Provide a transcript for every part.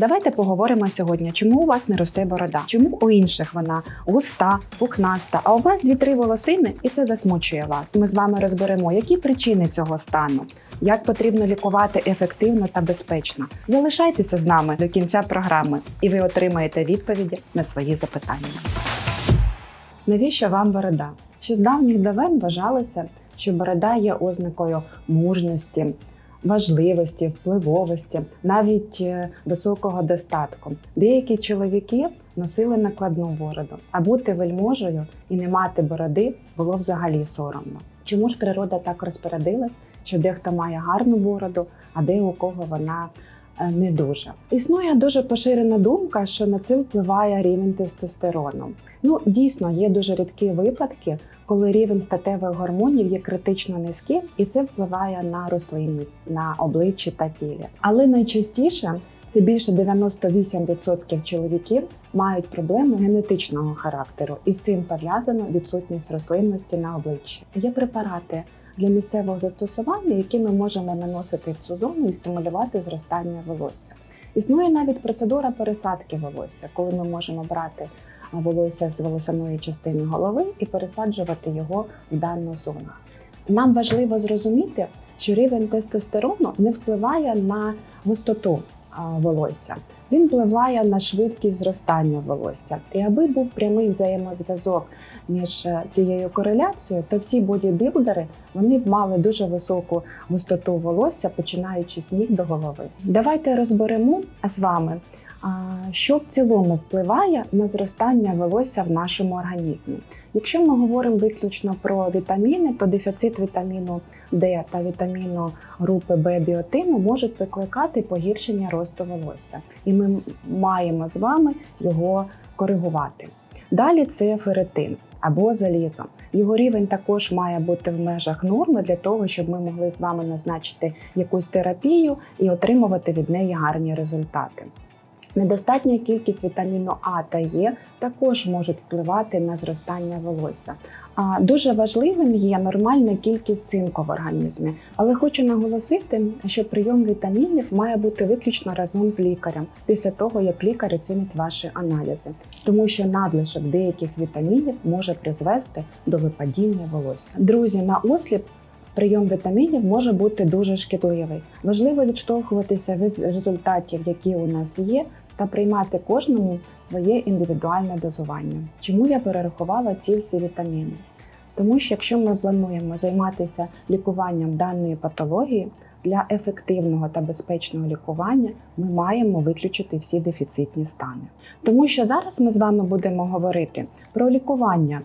Давайте поговоримо сьогодні, чому у вас не росте борода, чому у інших вона густа, пухнаста, а у вас дві-три волосини, і це засмучує вас. Ми з вами розберемо, які причини цього стану, як потрібно лікувати ефективно та безпечно. Залишайтеся з нами до кінця програми, і ви отримаєте відповіді на свої запитання. Навіщо вам борода? Ще з давніх давен вважалося, що борода є ознакою мужності, важливості, впливовості, навіть е, високого достатку. Деякі чоловіки носили накладну бороду, а бути вельможею і не мати бороди було взагалі соромно. Чому ж природа так розпорядилась, що дехто має гарну бороду, а де у кого вона не дуже? Існує дуже поширена думка, що на це впливає рівень тестостерону. Ну, дійсно, є дуже рідкі випадки, коли рівень статевих гормонів є критично низьким, і це впливає на рослинність, на обличчі та тілі. Але найчастіше це більше 98% чоловіків мають проблеми генетичного характеру, і з цим пов'язано відсутність рослинності на обличчі. Є препарати для місцевого застосування, які ми можемо наносити в цю зону і стимулювати зростання волосся. Існує навіть процедура пересадки волосся, коли ми можемо брати волосся з волосяної частини голови і пересаджувати його в дану зону. Нам важливо зрозуміти, що рівень тестостерону не впливає на густоту волосся. Він впливає на швидкість зростання волосся. І аби був прямий взаємозв'язок між е, цією кореляцією, то всі бодібілдери вони б мали дуже високу густоту волосся, починаючи з ніг до голови. Давайте розберемо з вами, що в цілому впливає на зростання волосся в нашому організмі. Якщо ми говоримо виключно про вітаміни, то дефіцит вітаміну Д та вітаміну групи Б біотину можуть викликати погіршення росту волосся, і ми маємо з вами його коригувати. Далі це ферритин або залізо. Його рівень також має бути в межах норми для того, щоб ми могли з вами назначити якусь терапію і отримувати від неї гарні результати. Недостатня кількість вітаміну А та Е також можуть впливати на зростання волосся. А дуже важливим є нормальна кількість цинку в організмі. Але хочу наголосити, що прийом вітамінів має бути виключно разом з лікарем після того, як лікар оцінить ваші аналізи, тому що надлишок деяких вітамінів може призвести до випадіння волосся. Друзі, на осліп Прийом вітамінів може бути дуже шкідливий. Важливо відштовхуватися від результатів, які у нас є, та приймати кожному своє індивідуальне дозування. Чому я перерахувала ці всі вітаміни? Тому що якщо ми плануємо займатися лікуванням даної патології, для ефективного та безпечного лікування ми маємо виключити всі дефіцитні стани. Тому що зараз ми з вами будемо говорити про лікування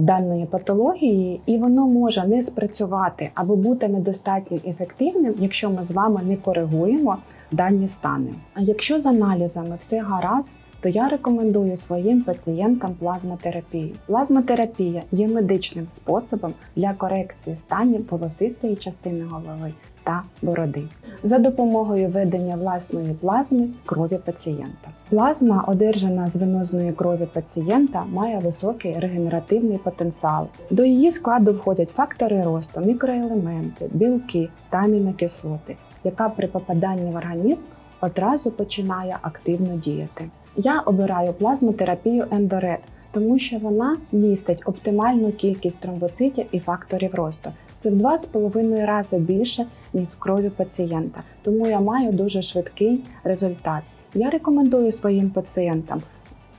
даної патології, і воно може не спрацювати або бути недостатньо ефективним, якщо ми з вами не коригуємо дані стани. А якщо з аналізами все гаразд, то я рекомендую своїм пацієнтам плазмотерапію. Плазмотерапія є медичним способом для корекції станів волосистої частини голови та бороди за допомогою ведення власної плазми крові пацієнта. Плазма, одержана з венозної крові пацієнта, має високий регенеративний потенціал. До її складу входять фактори росту, мікроелементи, білки та амінокислоти, яка при попаданні в організм одразу починає активно діяти. Я обираю плазмотерапію ендорет, тому що вона містить оптимальну кількість тромбоцитів і факторів росту. Це в 2,5 рази більше, ніж з крові пацієнта, тому я маю дуже швидкий результат. Я рекомендую своїм пацієнтам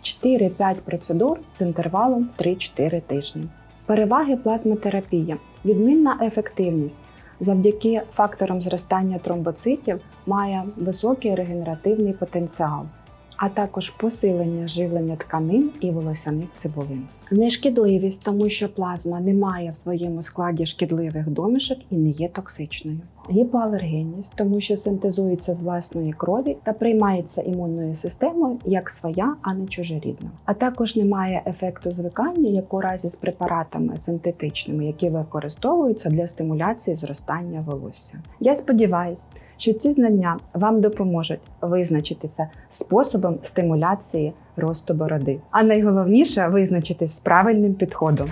4-5 процедур з інтервалом 3-4 тижні. Переваги плазмотерапії, відмінна ефективність. Завдяки факторам зростання тромбоцитів має високий регенеративний потенціал, а також посилення живлення тканин і волосяних цибулин. Нешкідливість, тому що плазма не має в своєму складі шкідливих домішок і не є токсичною. Гіпоалергенність, тому що синтезується з власної крові та приймається імунною системою як своя, а не чужорідна. А також немає ефекту звикання, як у разі з препаратами синтетичними, які використовуються для стимуляції зростання волосся. Я сподіваюся, що ці знання вам допоможуть визначитися способом стимуляції росту бороди, а найголовніше визначитись з правильним підходом.